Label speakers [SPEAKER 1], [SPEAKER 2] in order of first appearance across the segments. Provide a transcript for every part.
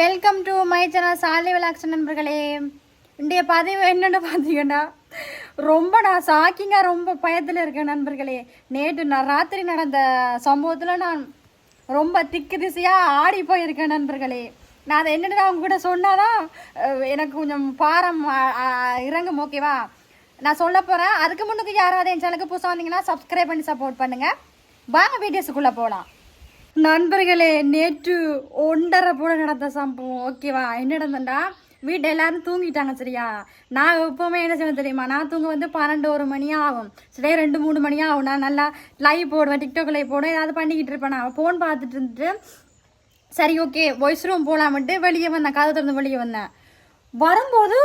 [SPEAKER 1] Welcome to my channel Salai vlogs நண்பர்களே. இன்றைய பதிவு என்னென்னு பார்த்தீங்கன்னா ரொம்ப நான் ஷாக்கிங்காக ரொம்ப பயத்தில் இருக்கேன் நண்பர்களே. நேற்று நான் ராத்திரி நடந்த சம்பவத்தில் நான் ரொம்ப திக்கு திசையாக ஆடி போயிருக்கேன் நண்பர்களே. நான் அதை என்னென்னு அவங்க கூட சொன்னாதான் எனக்கு கொஞ்சம் பாரம் இறங்கும் ஓகேவா நான் சொல்ல போகிறேன் அதுக்கு முன்னுக்கு யாராவது என் சேனலுக்கு புதுசாக வந்தீங்கன்னா சப்ஸ்கிரைப் பண்ணி சப்போர்ட் பண்ணுங்கள் வாங்க வீடியோஸுக்குள்ளே போகலாம் நண்பர்களே நேற்று ஒன்றரை போல நடந்த சம்பவம். ஓகேவா என்ன நடந்தண்டா வீட்டில் எல்லாரும் தூங்கிட்டாங்க சரியா? நான் எப்போவுமே என்ன செய்வேன் தெரியுமா? நான் தூங்க வந்து பன்னெண்டு ஒரு மணி ஆகும். சரியா? ரெண்டு மூணு மணி ஆகும். நான் நல்லா லைவ் போடுவேன் டிக்டாக் லைவ் போடுவேன் ஏதாவது பண்ணிக்கிட்டு இருப்பேன் நான். ஃபோன் பார்த்துட்டு இருந்துட்டு சரி ஓகே வாய்ஸ் ரூம் போகலாமட்டு வெளியே வந்தேன். கதை திறந்து வெளியே வந்தேன். வரும்போது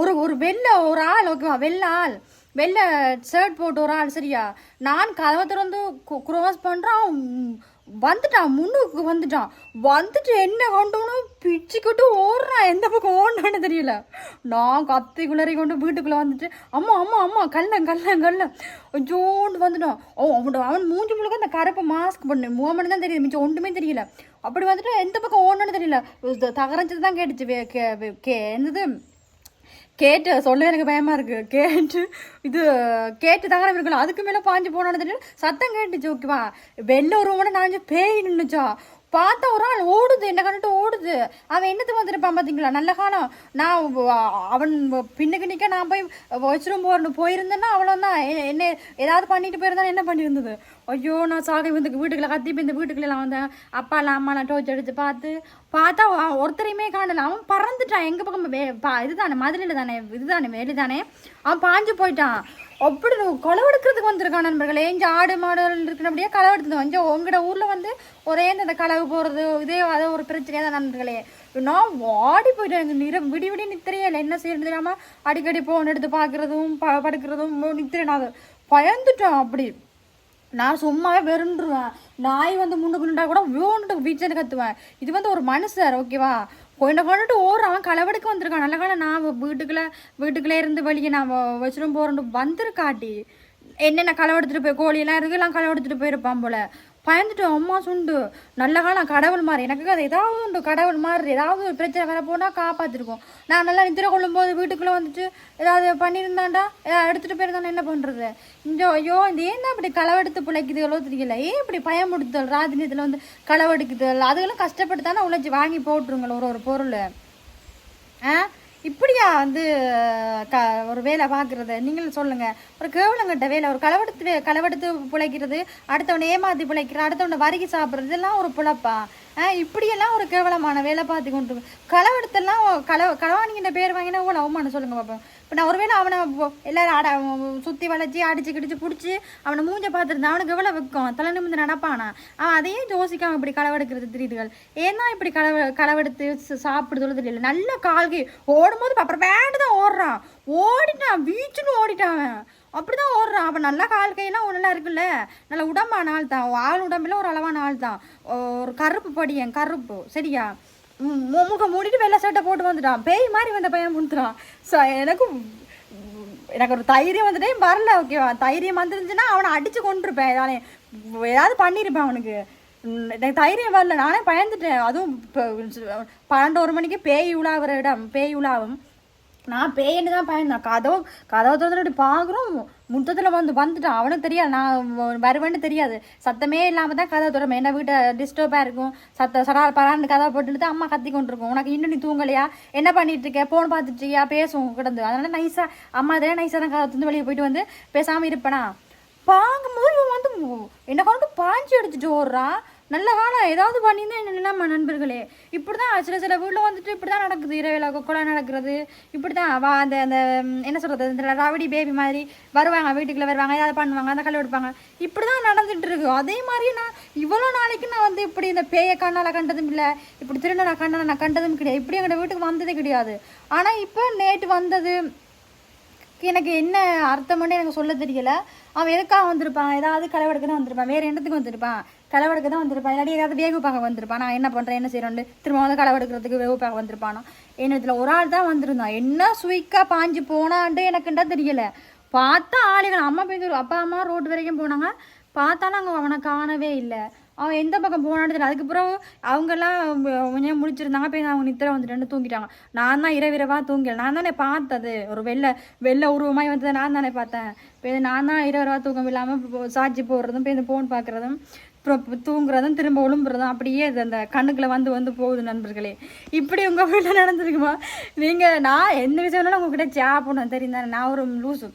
[SPEAKER 1] ஒரு ஒரு வெள்ளை ஒரு ஆள் ஓகேவா வெள்ளை ஆள். வெள்ளை ஷர்ட் போட்டு ஒரு ஆள் சரியா? நான் கதவை திறந்து க்ரோஸ் பண்ணுறான் வந்துட்டான் முன்னுக்கு வந்துட்டான். வந்துட்டு என்ன கொண்டோன்னு பிச்சுக்கிட்டு ஓடுறான். எந்த பக்கம் ஓடணும்னு தெரியல. நான் கத்தி குளறி கொண்டு வீட்டுக்குள்ளே வந்துட்டு அம்மா அம்மா அம்மா கல்ல கல்ல கல்ல ஜோண்டு வந்துட்டான். ஓ அவன் அவன் மூஞ்சி முழுக்க அந்த கருப்பை மாஸ்க் பண்ணு. முகமணி தான் தெரியுது. மிச்சம் ஒன்றுமே தெரியல. அப்படி வந்துட்டு எந்த பக்கம் ஓடணும்னு தெரியல. தகரஞ்சது தான் கேட்டுச்சு. கே- கே என்னது? கேட்டு சொல்ல எனக்கு பயமா இருக்கு. கேட்டு இது கேட்டு தகர இருக்கணும் அதுக்கு மேலே பாஞ்சு போனோன்னு தெரியல. சத்தம் கேட்டுச்சு ஓகேவா வெளில ஒரு ரூமோட நாஞ்சு பேய் நின்றுச்சா பார்த்தா ஒரு ஆள் ஓடுது என்ன கண்டுட்டு ஓடுது. அவன் என்னத்துக்கு வந்துருப்பான் பார்த்தீங்களா நல்ல காலம். நான் அவன் பின்னுக்கு நிற்க நான் போய் வச்சிரும் போறேன்னு போயிருந்தேன்னா போயிருந்தேன்னா அவ்வளோதான் என்ன ஏதாவது பண்ணிட்டு போயிருந்தா என்ன பண்ணியிருந்தது? ஐயோ நான் சாகை வந்து வீட்டுக்குள்ள கத்தி இப்போ இந்த வீட்டுக்குள்ள வந்தேன். அப்பா இல்லை அம்மாலாம் டோச் அடித்து பார்த்து பார்த்தா ஒருத்தரையுமே காணல. அவன் பறந்துட்டான். எங்கள் பக்கம் வே பா இதுதானே மதுரையில் தானே இதுதானே வேலி தானே அவன் பாஞ்சு போயிட்டான். அப்படி களவெடுக்கிறதுக்கு வந்திருக்கான் நண்பர்களே. இங்கே ஆடு மாடுகள் இருக்கிறபடியே களவெடுத்து வந்து உங்களோட ஊரில் வந்து ஒரே இந்த களவு போகிறது இதே அதை ஒரு பிரச்சனையாக தான் நண்பர்களே. நான் வாடி போயிட்டேன். நிற விடி விடி நித்திரையே இல்லை. என்ன செய்யறது தெரியாமல் அடிக்கடி போன் எடுத்து பார்க்குறதும் ப படுக்கிறதும் நித்திரை நான் பயந்துட்டேன். அப்படி நான் சும்மாவே வெறுண்டுருவேன். நாய் வந்து முண்டு குண்டா கூட வேணுட்டு வீச்சன்னு கத்துவேன். இது வந்து ஒரு மனுஷர் ஓகேவா கொண்ட கொண்டுட்டு ஓடுறான். களவெடுக்க வந்திருக்கான். நல்ல காலம் நான் வீட்டுக்குள்ளே வீட்டுக்குள்ளே இருந்து வெளியே நான் வச்சிடும் போறேன் வந்திருக்காட்டி. என்னென்ன களவெடுத்துட்டு போய் கோழியெல்லாம் இருக்கு எல்லாம் களவெடுத்துட்டு போயிருப்பான் போல. பயந்துட்டோம் அம்மா சுண்டு. நல்ல காலம் கடவுள் மாதிரி எனக்கு அது ஏதாவது உண்டு கடவுள் மாதிரி ஏதாவது ஒரு பிரச்சனை வர போனால் காப்பாற்றிருக்கோம் நான் நல்லா நித்திர கொள்ளும்போது வீட்டுக்குள்ளே வந்துட்டு ஏதாவது பண்ணியிருந்தாண்டா? ஏதாவது எடுத்துகிட்டு போயிருந்தானே என்ன பண்ணுறது இந்த ஐயோ இந்த ஏன் இப்படி களவெடுத்து பிழைக்குதுகளோ தெரியல. ஏன் இப்படி பயமுடுத்தல் ராஜினியத்தில் வந்து களவெடுக்குதல். அதுகளும் கஷ்டப்பட்டு தானே உழைச்சி வாங்கி போட்டுருங்களேன் ஒரு ஒரு பொருள். ஆ? இப்படியா வந்து க ஒரு வேலை பார்க்குறது? நீங்களும் சொல்லுங்கள் ஒரு கேவலங்கிட்ட வேலை ஒரு களவெடுத்து களவெடுத்து பிழைக்கிறது அடுத்தவனை ஏமாற்றி பிழைக்கிறது அடுத்தவனை வறுக்கி சாப்பிட்றது இதெல்லாம் ஒரு பிழைப்பா? ஆ இப்படியெல்லாம் ஒரு கேவலமான வேலை பார்த்து கொண்டு களவெடுத்தெல்லாம் கள களவாணிங்கிட்ட பேர் வாங்கினா எவ்வளோ அவமானம் சொல்லுங்கள் பார்ப்போம் இப்போ நான் ஒருவேளை அவனை எல்லாரும் ஆட சுற்றி வளைச்சி அடிச்சு கிடிச்சு பிடிச்சி அவனை மூஞ்ச பார்த்துருந்தா அவனுக்கு எவ்வளோ வைக்கும்? தலை நிமிந்து நடப்பானா? அவன் அதையும் யோசிக்காம இப்படி களவெடுக்கிறது தெரியுதுகள். ஏன்னா இப்படி களவ களவெடுத்து ச- தெரியல. நல்ல கால்கை. ஓடும்போது அப்புறம் வேண்டு தான் ஓடுறான். ஓடிட்டான். வீச்சுன்னு ஓடிட்டான் அவன். அப்படிதான் ஓடுறான். அவன் நல்லா கால் கையெல்லாம் ஒன்றுலாம் இருக்குல்ல. நல்ல உடம்பான ஆள் தான் ஆள் உடம்புல ஒரு அளவான ஆள் தான் ஒரு கருப்பு படியன் கருப்பு. சரியா? முகம் மூடிட்டு வெள்ளை சட்டை போட்டு வந்துட்டான். பேய் மாதிரி வந்த பையன் முடித்துறான் ஸோ எனக்கு எனக்கு ஒரு தைரியம் வந்துட்டே வரல ஓகேவா தைரியம் வந்துருந்துச்சுன்னா அவனை அடித்து கொண்டிருப்பேன் ஏதாவது ஏதாவது பண்ணியிருப்பேன் அவனுக்கு. எனக்கு தைரியம் வரல. நானே பயந்துட்டேன். அதுவும் இப்போ பன்னெண்டு ஒரு மணிக்கு பேய் உலாவுற இடம் பேய் உலாவும். நான் பேயன்னு தான் பயந்தேன் கதவு கதவை திறந்துட்டு பார்க்குறோம் முத்தத்தில் வந்து வந்துட்டான். அவனுக்கு தெரியாது. நான் வருவேன்னு தெரியாது. சத்தமே இல்லாமல் தான் கதவை திறமை என்ன வீட்டை டிஸ்டர்பாக இருக்கும். சத்த சடா பரான்னு கதவை போட்டுட்டு அம்மா கத்தி கொண்டிருக்கும் உனக்கு இன்னும் நீ தூங்கலையா? என்ன பண்ணிட்டு இருக்க? ஃபோன் பார்த்துட்டு இருக்கியா பேசுவோம் கிடந்து. அதனால நைஸாக அம்மா இதே நைஸாக தான் கதை திறந்து வெளியே போயிட்டு வந்து பேசாமல் இருப்பேனா? பாங்கும்போது இவன் வந்து என்ன கொண்டு பாஞ்சு அடிச்சுட்டு ஓடுறான்? நல்ல காலம். ஏதாவது பண்ணியிருந்தா என்னெல்லாம் நண்பர்களே? இப்படி தான் சில சில வீட்டில் வந்துட்டு இப்படி தான் நடக்குது. இரவில் கொலை நடக்கிறது. இப்படி தான் வா அந்த அந்த என்ன சொல்கிறது இந்த ரவடி பேபி மாதிரி வருவாங்க வீட்டுக்குள்ளே வருவாங்க ஏதாவது பண்ணுவாங்க அந்த கல் எடுப்பாங்க இப்படி தான் நடந்துட்டு இருக்கு. அதே மாதிரி நான் இவ்வளோ நாளைக்கு நான் வந்து இப்படி இந்த பேயை கண்ணால் கண்டதும் இல்லை இப்படி திருநனை கண்ணால் நான் கண்டதும் கிடையாது. இப்படி எங்கள் வீட்டுக்கு வந்ததே கிடையாது. ஆனால் இப்போ நேற்று வந்தது எனக்கு என்ன அர்த்தம்னு எனக்கு சொல்ல தெரியல. அவன் எதுக்காக வந்திருப்பான்? ஏதாவது களவெடுக்க தான் வந்திருப்பான். வேறு என்னத்துக்கு வந்திருப்பான்? கலவெடுக்க தான் வந்திருப்பான். இல்லாட்டி ஏதாவது வேகு பார்க்க வந்திருப்பான். நான் என்ன பண்ணுறேன் என்ன செய்கிறேன் திரும்ப வந்து கலவெடுக்கிறதுக்கு வேகு பார்க்க வந்திருப்பானோ? என்ன இதில் ஒரு ஆள் தான் வந்திருந்தான். என்ன சுயிக்காக பாஞ்சு போனான்ட்டு எனக்குண்டா தெரியல. பார்த்தா ஆளுகள் அம்மா போய் அப்பா அம்மா ரோடு வரைக்கும் போனாங்க. பார்த்தாலும் அங்கே அவனை காணவே இல்லை. அவன் எந்த பக்கம் போனான்னு தெரியல. அதுக்கப்புறம் அவங்கெல்லாம் கொஞ்சம் முடிச்சிருந்தாங்க போய் அவங்க நித்திர வந்துட்டு தூங்கிட்டாங்க. நான் தான் இரவிரவாக தூங்கல. நான் தானே பார்த்தது. ஒரு வெள்ளை வெள்ளை உருவமாய் வந்ததை நான் தானே பார்த்தேன். இப்போ நான் தான் இரவிரவாக தூக்கம் இல்லாமல் சாட்சி போடுறதும் போய் இந்த ஃபோன் பார்க்குறதும் அப்புறம் தூங்குறதும் திரும்ப ஒழும்புறதும் அப்படியே அது அந்த கண்ணுக்குள்ள வந்து வந்து போகுது நண்பர்களே. இப்படி உங்கள் வீட்டில் நடந்திருக்குமா? நீங்கள் நான் எந்த விஷயம்னாலும் உங்ககிட்ட ஜா பண்ணுவேன் தெரியும் தானே நான் ஒரு லூசு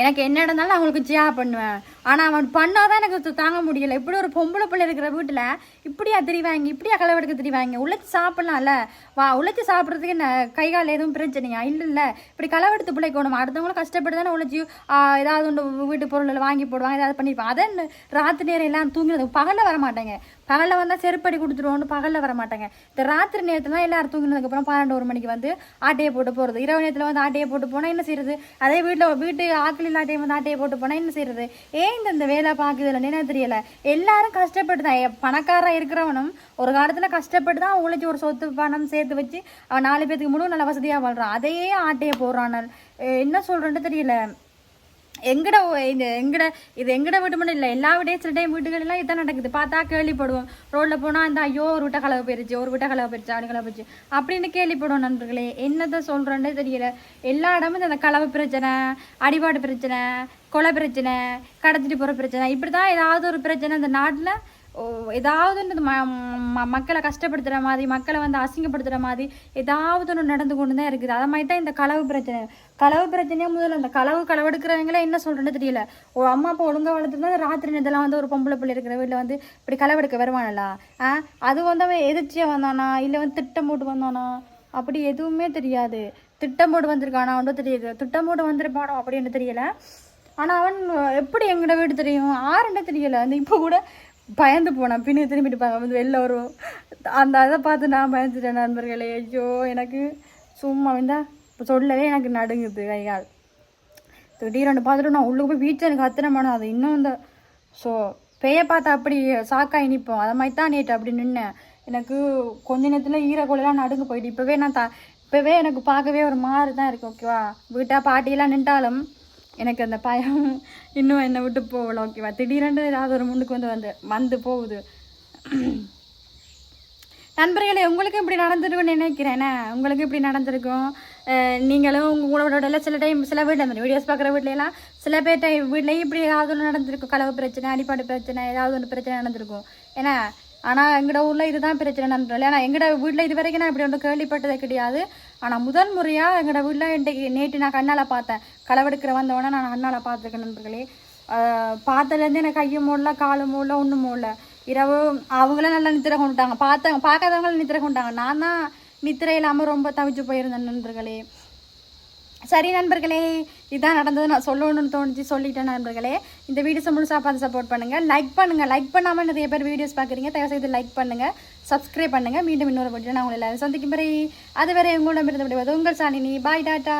[SPEAKER 1] எனக்கு என்ன நடந்தாலும் அவங்களுக்கு ஜியா பண்ணுவேன். ஆனால் அவன் பண்ணாதான் எனக்கு தாங்க முடியல. இப்படி ஒரு பொம்பளை பிள்ளை இருக்கிற வீட்டில் இப்படியா திரிவாங்க இப்படியா களவெடுக்க திரிவாங்க உழைச்சி சாப்பிட்லாம்ல. வா உழைச்சி சாப்பிட்றதுக்கு என்ன கை கால் எதுவும் பிரச்சனையா? இல்லை இல்லை இப்படி களவெடுத்து பிள்ளைக்கணும் அடுத்தவங்களும் கஷ்டப்பட்டு தானே உழைச்சி ஏதாவது ஒன்று வீட்டு பொருள் வாங்கி போடுவாங்க ஏதாவது பண்ணியிருப்பாங்க அதை ராத்திரி நேரம் எல்லாம் தூங்கினது பகலில் வர மாட்டாங்க பகலில் வந்தால் செருப்படி கொடுத்துருவோன்னு பகலில் வர மாட்டாங்க. இந்த ராத்திரி நேரத்தில் தான் எல்லாரும் தூங்கினதுக்கப்புறம் பன்னெண்டு ஒரு மணிக்கு வந்து ஆட்டையை போட்டு போகிறது இரவு நேரத்தில் வந்து ஆட்டையை போட்டு போனால் என்ன செய்யறது அதே வீட்டில் வீட்டு ஆக்கள் இல்லாட்டையை வந்து ஆட்டையை போட்டு போனால் என்ன செய்யறது ஏன் இந்த இந்த வேலை பார்க்குதுல என்ன தெரியல. எல்லாரும் கஷ்டப்பட்டு தான். எ- இருக்கிறவனும் ஒரு காலத்தில் கஷ்டப்பட்டு தான் உழைச்சி ஒரு சொத்து பணம் சேர்த்து வச்சு அவன் நாலு பேத்துக்கு முழு நல்ல வசதியாக வாழ்கிறான் அதையே ஆட்டையை போடுறான். என்ன சொல்கிறேன்னு தெரியல. எங்கட ஓ- இந்த எங்கட இது எங்கட வீட்டு மட்டும் இல்லை எல்லா விடையும் சில டைம் வீட்டுகளெல்லாம் இதான் நடக்குது. பார்த்தா கேள்விப்படுவோம். ரோட்டில் போனால் இந்த ஐயோ ஒரு வீட்டை கலவை போயிருச்சு ஒரு வீட்டை கலவை போயிருச்சு அப்படி கலவை போயிருச்சு அப்படின்னு கேள்விப்படுவோம் நண்பர்களே. என்னத்தை சொல்கிறோன்னே தெரியல. எல்லா இடமும் இந்த கலவை பிரச்சனை அடிபாடு பிரச்சனை கொலை பிரச்சனை கடத்திட்டு போகிற பிரச்சனை இப்படி தான் ஏதாவது ஒரு பிரச்சனை இந்த நாட்டில் ஏதாவது ஒன்று ம ம- மக்களை கஷ்டப்படுத்துகிற மாதிரி மக்களை வந்து அசிங்கப்படுத்துகிற மாதிரி ஏதாவது ஒன்று நடந்து கொண்டு தான் இருக்குது. அதை மாதிரி தான் இந்த களவு பிரச்சனை. களவு பிரச்சனையே முதல்ல அந்த களவு களவெடுக்கிறவங்களே என்ன சொல்கிறேன்னு தெரியல. ஓ அம்மா அப்பா ஒழுங்காக வளர்த்துருந்தா ராத்திரி இதெல்லாம் வந்து ஒரு பொம்பளை பிள்ளை இருக்கிற வீட்டில் வந்து இப்படி களவெடுக்க வருவானல்லா? ஆ? அது வந்து அவன் எதிர்ச்சியாக வந்தானா? இல்லை வந்து திட்டம் போட்டு வந்தானா? அப்படி எதுவுமே தெரியாது. திட்டம் போட்டு வந்திருக்கானா? ஒன்றும் தெரியுது. திட்டம் போட்டு வந்திருப்பானோ அப்படின்னு தெரியல. ஆனால் அவன் எப்படி எங்கட வீடு தெரியும்? ஆறுன்னு தெரியல. அந்த இப்போ கூட பயந்து போனேன் பின்னே திரும்பிட்டு பா- வந்து வெளில வரும் அந்த அதை பார்த்து நான் பயந்துட்டேன் நண்பர்களே. ஐயோ எனக்கு சும்மா வந்தா இப்போ சொல்லவே எனக்கு நடுங்குது கைகால் கால். பார்த்துட்டு நான் உள்ளே போய் வீட்டில் எனக்கு அத்தனை மனம். அது இன்னும் இந்த ஸோ பேயை பார்த்தா அப்படி சாக்காய் நிற்போம். அதை மாதிரி தான் நேற்று அப்படி நின்னேன். எனக்கு கொஞ்ச நேரத்தில் ஈரக்கோலெல்லாம் நடுங்க போயிட்டு இப்போவே நான் த இப்போவே எனக்கு பார்க்கவே ஒரு மாதிரி தான் இருக்குது ஓகேவா வீட்டாக பாட்டியெல்லாம் நின்றாலும் எனக்கு அந்த பயம் இன்னும் என்னை விட்டு போகல ஓகேவா திடீரென்று ஏதாவது ஒரு முன்னுக்கு வந்து வந்து வந்து போகுது. நண்பர்களே உங்களுக்கும் இப்படி நடந்திருக்கும்னு நினைக்கிறேன். என்ன? உங்களுக்கும் இப்படி நடந்திருக்கும்? நீங்களும் உங்களோட சில டைம் சில வீட்டில் அந்த வீடியோஸ் பார்க்குற வீட்லலாம் சில பேர் டைம் வீட்லேயும் இப்படி ஏதாவது ஒன்று நடந்திருக்கும். கலவு பிரச்சனை அடிப்பாடு பிரச்சனை ஏதாவது ஒன்று பிரச்சனை நடந்திருக்கும். ஏன்னா ஆனால் எங்களோட ஊரில் இதுதான் பிரச்சனை நண்பர்களே. ஆனால் எங்களோட வீட்டில் இது வரைக்கும் நான் இப்படி ஒன்று கேள்விப்பட்டதே கிடையாது. ஆனால் முதல் முறையாக எங்களோட வீட்டில் இன்றைக்கு நேற்று நான் கண்ணால் பார்த்தேன். களவெடுக்கிற வந்தவொடனே நான் கண்ணால் பார்த்துருக்கேன் நண்பர்களே. பார்த்ததுலேருந்து எனக்கு கையும் மூடல காலும் மூடல ஒன்றும் மூடல. இரவு அவங்களும் நல்லா நித்திரை கொண்டுட்டாங்க. பார்த்தாங்க பார்க்காதவங்களும் நித்திரை கொண்டுட்டாங்க. நான் தான் நித்திரை இல்லாமல் ரொம்ப தவிச்சு போயிருந்தேன் நண்பர்களே. சரி நண்பர்களே இதான் நடந்தது. நான் சொல்லணும்னு தோணுச்சு சொல்லிட்டேன் நண்பர்களே. இந்த வீடியோஸை முழுசாக பார்த்து சப்போர்ட் பண்ணுங்கள் லைக் பண்ணுங்கள் லைக் பண்ணாமல் நிறைய பேர் வீடியோஸ் பார்க்குறீங்க. தயவுசெய்து லைக் பண்ணுங்கள் சப்ஸ்கிரைப் பண்ணுங்கள் மீண்டும் இன்னொரு வீடியோ நான் உங்களை எல்லாரும் சந்திக்கும் வரை அதுவரை உங்களிடமிருந்து விடுவது உங்கள் சாணினி பாய் டாட்டா